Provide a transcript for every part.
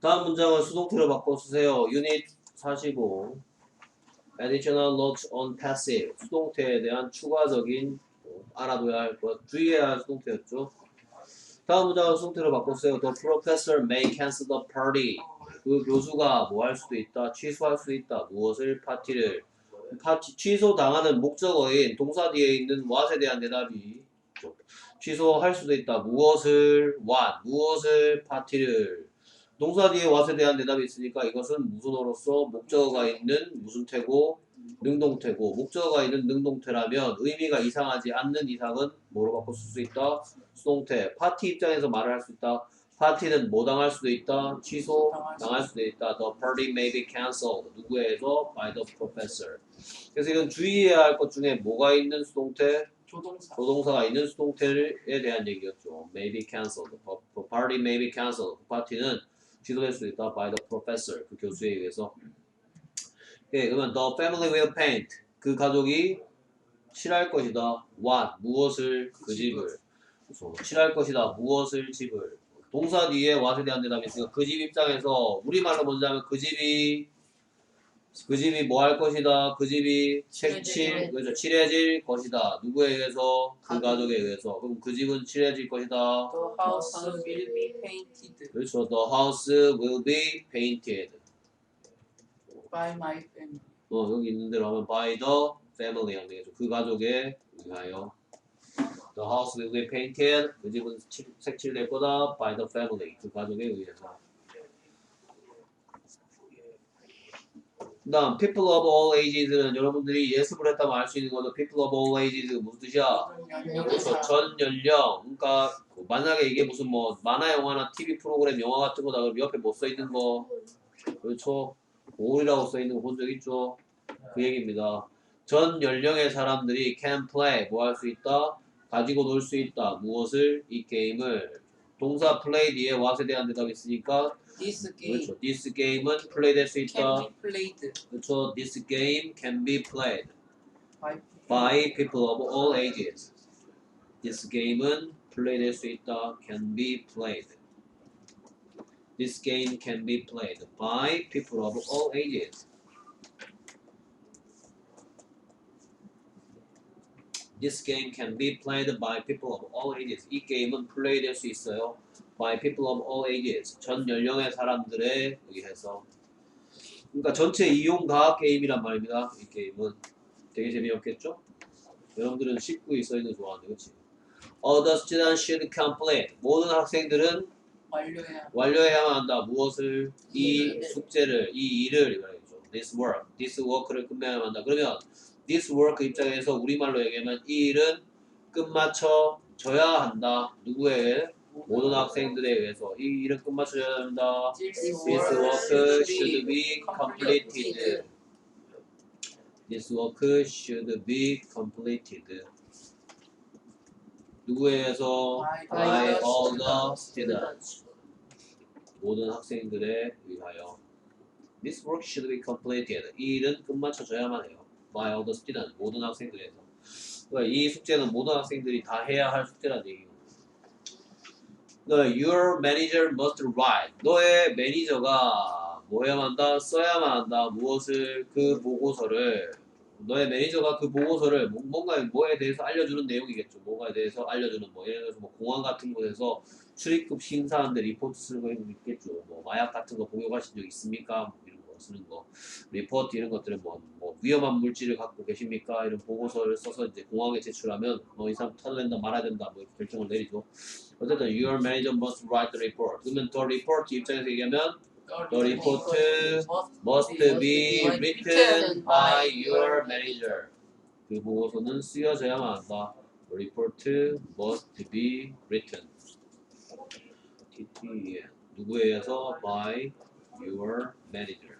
다음 문장은 수동태로 바꿔 쓰세요. 유닛 45. Additional notes on passive. 수동태에 대한 추가적인 어, 알아둬야 할 것, 주의해야 할 수동태였죠. 다음 문장은 수동태로 바꿔 쓰세요. The professor may cancel the party. 그 교수가 뭐 할 수도 있다, 취소할 수 있다. 무엇을 파티를 파티 취소 당하는 목적어인 동사 뒤에 있는 what에 대한 대답이 취소할 수도 있다. 무엇을 what 무엇을 파티를 동사 뒤에 what에 대한 대답이 있으니까 이것은 무슨어로서 목적어가 있는 무슨 태고 능동태고 목적어가 있는 능동태라면 의미가 이상하지 않는 이상은 뭐로 쓸수 있다? 수동태 파티 입장에서 말을 할 수 있다. 파티는 뭐 당할 수도 있다. 취소 당할 수도 있다. The party may be cancelled. 누구에서? By the professor. 그래서 이건 주의해야 할 것 중에 뭐가 있는 수동태? 조동사. 조동사가 있는 수동태에 대한 얘기였죠. May be cancelled. The party may be cancelled. 그 파티는 취소될 수 있다. By the professor. 그 교수에 의해서. 예, 그러면 the family will paint. 그 가족이 칠할 것이다. What? 무엇을? 그 집을. 그래서 칠할 것이다. 무엇을? 집을. 동사 뒤에 what에 대한 대답이 있으니까 그 집 입장에서 우리말로 먼저 하면 그 집이 그 집이 뭐 할 것이다. 그 집이 색칠 그렇죠. 칠해질 것이다. 누구에 의해서? 그 가족에 의해서. 그럼 그 집은 칠해질 것이다. The house will be painted 그렇죠. The house will be painted. by my family. 어, 여기 있는 대로 하면 by the family 하면 되겠죠. 그 가족에 의하여. The house will be painted. 그 집은 칠, 색칠될 거다. by the family. 그 가족에 의해서. 그 다음 people of all ages는 여러분들이 예습을 했다면 알 수 있는 거죠. people of all ages 무슨 뜻이야? 그렇죠. 전 연령. 그러니까 만약에 이게 무슨 뭐 만화 영화나 TV 프로그램 영화 같은 거다 그럼 옆에 뭐써 있는 거 그렇죠. all이라고 써 있는 거 본 적 있죠. 그 얘기입니다. 전 연령의 사람들이 can play 뭐 할 수 있다? 가지고 놀 수 있다. 무엇을? 이 게임을 동사 play 뒤에 what에 대한 대답이 있으니까 This game 그렇죠. this game은 play 될 수 can 있다. be played 그렇죠. this game can be played by by people of all ages. This game은 play 될 수 있다. can be played. This game can be played by people of all ages. This game can be played by people of all ages. 이 게임은 플레이 될 수 있어요. by people of all ages. 전 연령의 사람들에 의해서. 그러니까 전체 이용 과학 게임이란 말입니다. 이 게임은 되게 재미없겠죠? 여러분들은 19이 써 있는 거 좋아하는데, 그렇지? All the students should complete. 모든 학생들은 완료해야 완료해야만 한다. 무엇을? 이 숙제를, 이 일을. This work, this work를 끝내야만 한다. 그러면 this work 입장에서 우리말로 얘기하면 이 일은 끝마쳐 줘야 한다. 누구에? 모든 학생들에 의해서 이 일은 끝마쳐줘야 한다. This This work should be completed. This work should be completed. 누구에 의해서? By all the students. 모든 학생들에 의하여. This work should be completed. 이 일은 끝마쳐져야만 해요. By all the students. 모든 학생들에 의해서. 그러니까 이 숙제는 모든 학생들이 다 해야 할 숙제라는 얘기고. 너 Your manager must write. 너의 매니저가 뭐 해야만 한다? 써야만 한다. 무엇을? 그 보고서를. 너의 매니저가 그 보고서를 뭐- 뭔가 뭐에 대해서 알려주는 내용이겠죠. 뭐가에 대해서 알려주는 뭐 예를 들어서 뭐 공항 같은 곳에서 출입국 심사하는데 리포트 쓰는 거 있겠죠. 뭐 마약 같은 거 복용하신 적 있습니까? 뭐 쓰는 거 리포트 이런 것들은 뭐, 뭐 위험한 물질을 갖고 계십니까? 이런 보고서를 써서 이제 공항에 제출하면 뭐 이 사람 터낸다 말아야 된다 뭐 이렇게 결정을 내리죠. 어쨌든 your manager must write the report. 그러면 the report 입장에서 얘기하면 the report must be written by your manager. 그 보고서는 쓰여져야만 한다. The report must be written. TTN. 누구에 의해서? by your manager.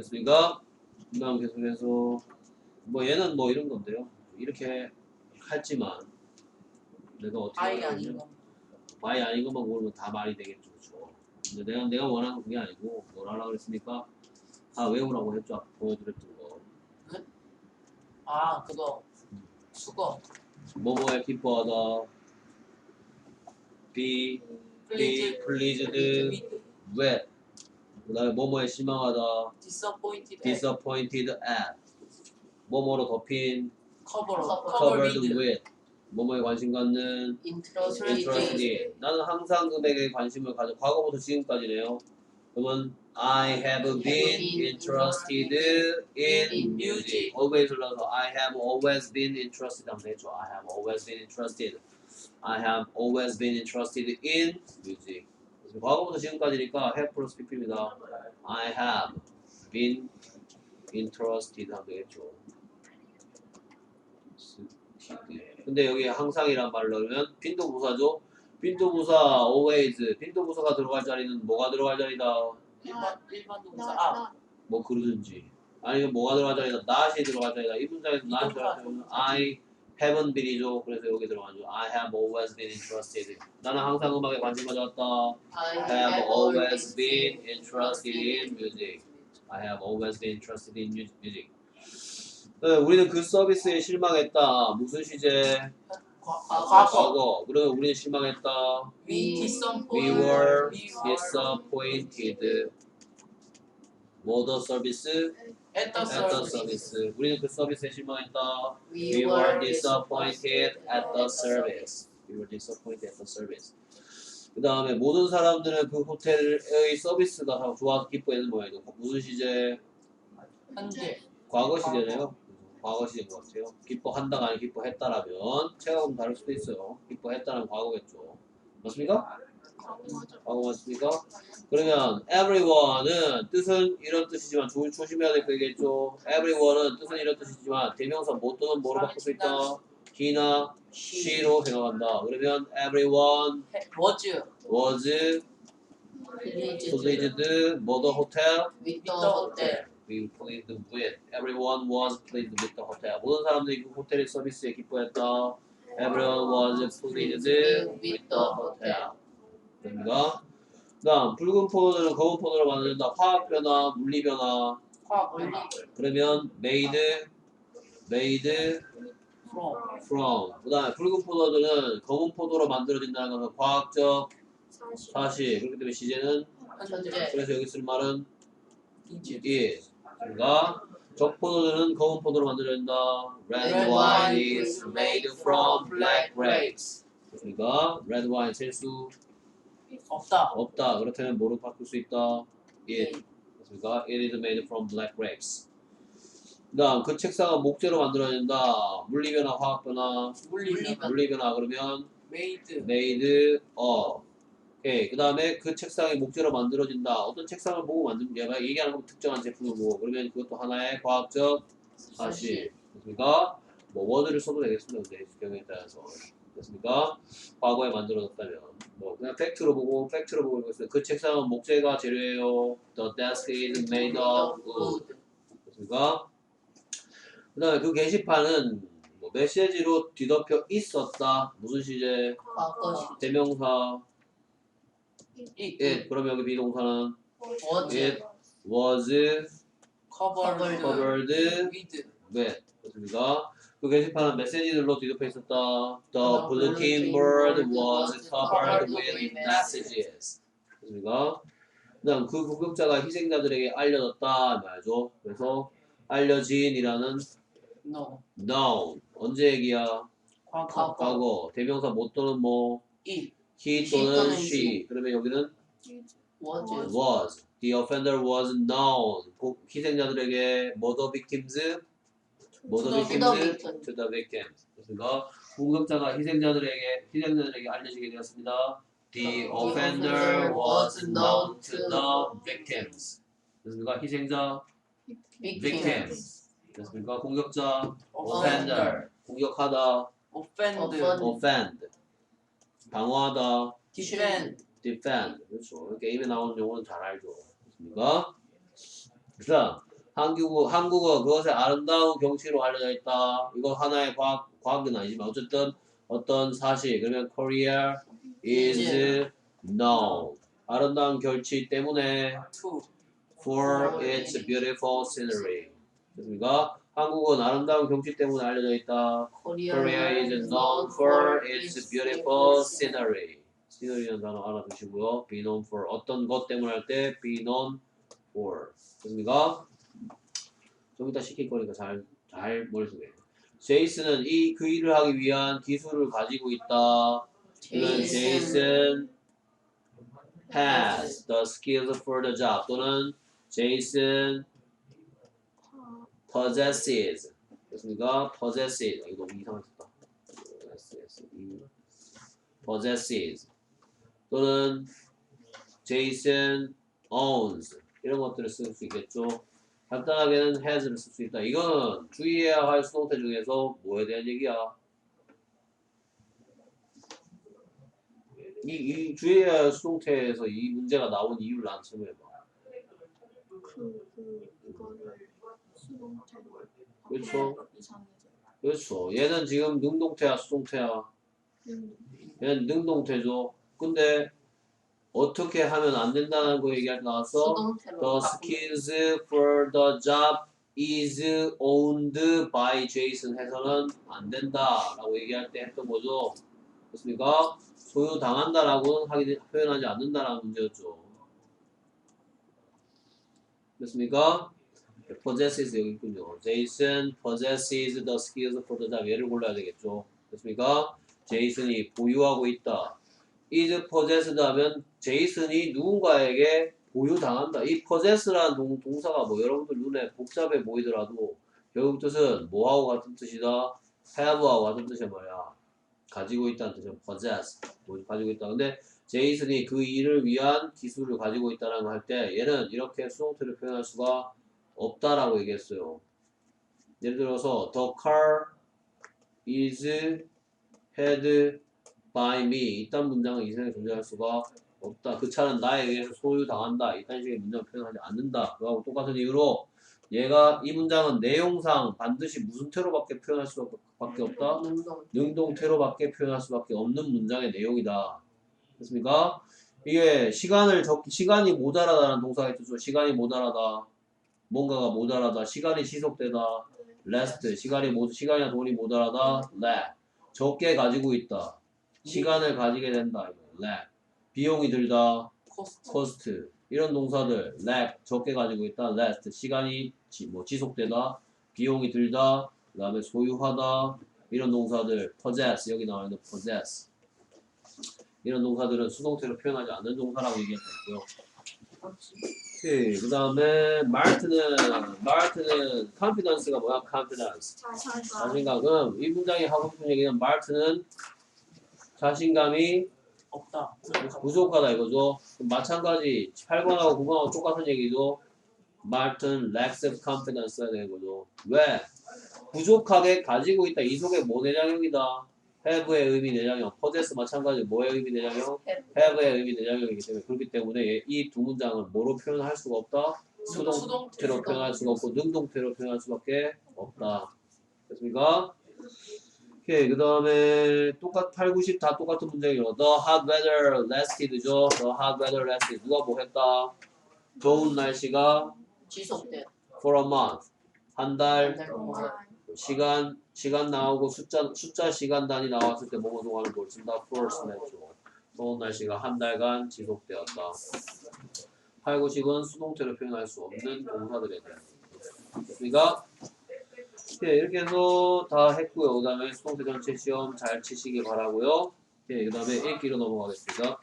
됐습니까? 그다음 계속해서 뭐 얘는 뭐 이런 건데요. 이렇게 했지만 내가 어떻게 아이 아닌 거 말이 아닌 것만 고르면 다 말이 되겠죠, 그렇죠? 근데 내가 내가 원하는 그게 아니고 뭘 하라 그랬습니까? 다 외우라고 했죠, 아까 보여드렸던 거. 아 그거 수거 뭐뭐에 기뻐하다. be be pleased with. 그 다음에 뭐뭐에 실망하다. disappointed disappointed at. 뭐뭐로 덮인 cover covered covered with. 뭐뭐에 관심 갖는 interested interested in. 나는 항상 금액에 관심을 가져. 과거부터 지금까지네요. 그러면 I have been interested in music. always 올라서 I have always been interested 하면 되죠. I have always been interested. I have always been interested in music. 과거부터 지금까지니까 have 플러스 pp입니다. I have been interested 하면 되겠죠. 근데 여기 항상이란 말로 하면 빈도 부사죠. 빈도 부사 always 빈도 부사가 들어갈 자리는 뭐가 들어갈 자리다. 일반 일반 동사 아 뭐 그러든지 아니면 뭐가 들어갈 자리다. not이 들어갈 자리다. 이 문장에서 not이 들어갈 자리는 I haven't been이죠. 그래서 여기 들어가죠. I have always been interested. 나는 항상 음악에 관심 가져왔다. I have always been interested in music. I have always been interested in mu- music. 네, 우리는 그 서비스에 실망했다. 무슨 시제? 과- 아, 과거. 그러면 우리는 실망했다. we We disappointed were we were disappointed. 뭐더 서비스? At the at the service service. 우리는 그 서비스에 실망했다. We We were disappointed at the service. We were disappointed at the service. 그 다음에 모든 사람들은 그 호텔의 서비스가 다 좋아서 기뻐하는 모양이고 무슨 시제? 현재 과거 시제네요. 과거 시제인 것 같아요. 기뻐한다가 아니라 기뻐했다라면 체가좀 다를 수도 있어요. 기뻐했다는 과거겠죠. 맞습니까? 과거 맞습니까? 그러면 everyone은 뜻은 이런 뜻이지만 조, 조심해야 될 거겠죠. everyone은 뜻은 이런 뜻이지만 대명사 뭐 또는 뭐로 바꿀 수 있다. he나 she로 생각한다. 그러면 everyone was was pleased 뭐 the hotel with the hotel. we pleased with everyone was pleased with the hotel. 모든 사람들이 그 호텔의 서비스에 기뻐했다. everyone was pleased with the hotel. 됩니다. 그다음 붉은 포도는 검은 포도로 만든다. 화학 변화, 물리 변화. 화학 물리 그러면 made, made from from. 그다음에 붉은 포도들은 검은 포도로 만들어진다는 것은 과학적 사실. 그렇기 때문에 시제는 현재 그래서 여기 쓸 말은 is is. 그러니까 적 포도들은 검은 포도로 만들어진다. Red Red wine wine is made from black grapes. 그러니까 red wine 셀수 없다 없다. 그렇다면 뭐로 바꿀 수 있다? it. 그러니까 it is made from black grapes. 그다음 그 책상은 목재로 만들어진다. 물리 변화, 화학 변화, 물리 물리 변화 그러면 made made of. 오케이. 그다음에 그 책상이 목재로 만들어진다. 어떤 책상을 보고 만든 얘가 얘기하는 건 특정한 제품을 보고 그러면 그것도 하나의 과학적 사실. 됐습니까? 뭐 워드를 써도 되겠습니다. 근데 경우에 따라서. 됐습니까? 과거에 만들어졌다면 뭐 그냥 팩트로 보고 팩트로 보고 있어요. 그 책상은 목재가 재료예요. The desk is made of wood. 됐습니까? 그 다음에 그 게시판은 뭐 메시지로 뒤덮여 있었다. 무슨 시제? 과거 시 대명사. it it. 그럼 여기 비동사는 was it was covered covered with with. 됐습니까? 그 게시판은 메시지들로 뒤덮여 있었다. The bulletin board was covered with messages. 됐습니까? 그다음 그 공격자가 희생자들에게 알려졌다 말이죠. 그래서 알려진이라는 no noun 언제 얘기야? 과거 과거 대명사 못 또는 뭐 he 또는 she 그러면 여기는 was was the offender was known 고- 희생자들에게 murder victims the victims to the victims 그래서 공격자가 희생자들에게 희생자들에게 알려지게 되었습니다. The offender was known to the victims. 됐습니까? 희생자 victims. 됐습니까? 공격자 offender. 공격하다 offend Offend. 방어하다 defend defend. 그렇죠. 게임에 나오는 용어는 잘 알죠. 됐습니까? 자, 한국어, 한국어 그것의 아름다운 경치로 알려져 있다. 이거 하나의 과학, 과학은 아니지만 어쨌든 어떤 사실. 그러면 Korea is known. 아름다운 경치 때문에 for its beautiful scenery. 됐습니까? 한국은 아름다운 경치 때문에 알려져 있다. Korea is known for its beautiful scenery. scenery라는 단어 알아두시고요. be known for 어떤 것 때문에 할 때 be known for. 됐습니까? 좀 이따 시킬 거니까 잘, 잘 머릿속에. 제이슨은 이 그 일을 하기 위한 기술을 가지고 있다. 이건 Jason has the skills for the job 또는 Jason possesses 됐습니까? possesses 이거 너무 이상하게 썼다 possesses 또는 Jason owns 이런 것들을 쓸 수 있겠죠 간단하게는 has를 쓸 수 있다. 이건 주의해야 할 수동태 중에서 뭐에 대한 얘기야? 이, 이 주의해야 할 수동태에서 이 문제가 나온 이유를 안 설명해봐. 그, 그, 이거를 수동태로 그렇죠. 그렇죠. 얘는 지금 능동태야 수동태야? 음, 얘는 능동태죠. 근데 어떻게 하면 안 된다는 거 얘기할 때 수동태로 The skills for the job is owned by Jason 해서는 안 된다 라고 얘기할 때 했던 거죠. 됐습니까? 소유당한다라고는 표현하지 않는다라는 문제였죠. 됐습니까? possesses 여기 있군요. Jason possesses the skills for the job. 얘를 골라야 되겠죠. 됐습니까? 제이슨이 보유하고 있다. Is possessed 하면 제이슨이 누군가에게 보유당한다. 이 possess라는 동, 동사가 뭐 여러분들 눈에 복잡해 보이더라도 결국 뜻은 뭐하고 같은 뜻이다. have하고 같은 뜻이야 뭐야. 가지고 있다는 뜻이야. possess. 뭐 가지고 있다. 근데 제이슨이 그 일을 위한 기술을 가지고 있다는 거 할 때 얘는 이렇게 수동태를 표현할 수가 없다라고 얘기했어요. 예를 들어서 the car is had by me 이딴 문장은 이 세상에 존재할 수가 없다. 그 차는 나에 의해서 소유당한다. 이딴 식의 문장을 표현하지 않는다. 그거하고 똑같은 이유로 얘가 이 문장은 내용상 반드시 무슨 태로밖에 표현할 수밖에 없다. 능동 능동태로밖에 표현할 수밖에 없는 문장의 내용이다. 됐습니까? 이게 시간을 적 시간이 모자라다는 동사가 있죠. 시간이 모자라다. 뭔가가 모자라다. 시간이 지속되다. last 시간이 모 시간이나 돈이 모자라다. lack 적게 가지고 있다. 시간을 가지게 된다. lack 비용이 들다. 코스트 cost 이런 동사들 lack 적게 가지고 있다. last 시간이 지, 뭐 지속되다. 비용이 들다. 그다음에 소유하다. 이런 동사들 possess 여기 나와 있는 possess 이런 동사들은 수동태로 표현하지 않는 동사라고 얘기했고요. 오케이 그 다음에 마르트는 마르트는 confidence가 뭐야? confidence 자신감. 자신감은 이 문장이 하고 싶은 얘기는 마르트는 자신감이 없다 부족하다 이거죠. 마찬가지 8번하고 9번하고 똑같은 얘기죠. Martin lacks of confidence가 되는 거죠. 왜? 부족하게 가지고 있다. 이 속에 뭐 내장형이다. have의 의미 내장형. possess 마찬가지 뭐의 의미 내장형? have의 의미 내장형이기 때문에 그렇기 때문에 이 두 문장을 뭐로 표현할 수가 없다. 수동태로 표현할 수가 없고 능동태로 표현할 수밖에 없다. 됐습니까? 오케이 그 다음에 똑같 8, 90 다 똑같은 문장이요. The hot weather lasted죠. The hot weather lasted 누가 뭐 했다? 좋은 날씨가 지속돼 for a month 한달 한달 시간 시간 나오고 숫자 숫자 시간 단위 나왔을 때 뭐뭐 동안을 뭘 쓴다? first 냈죠. 좋은 날씨가 한 달간 지속되었다. 8, 90은 수동태로 표현할 수 없는 동사들에 대한 됐습니까? 네, 이렇게 해서 다 했고요. 그 다음에 수동태 전체 시험 잘 치시기 바라고요. 네, 그 다음에 읽기로 넘어가겠습니다.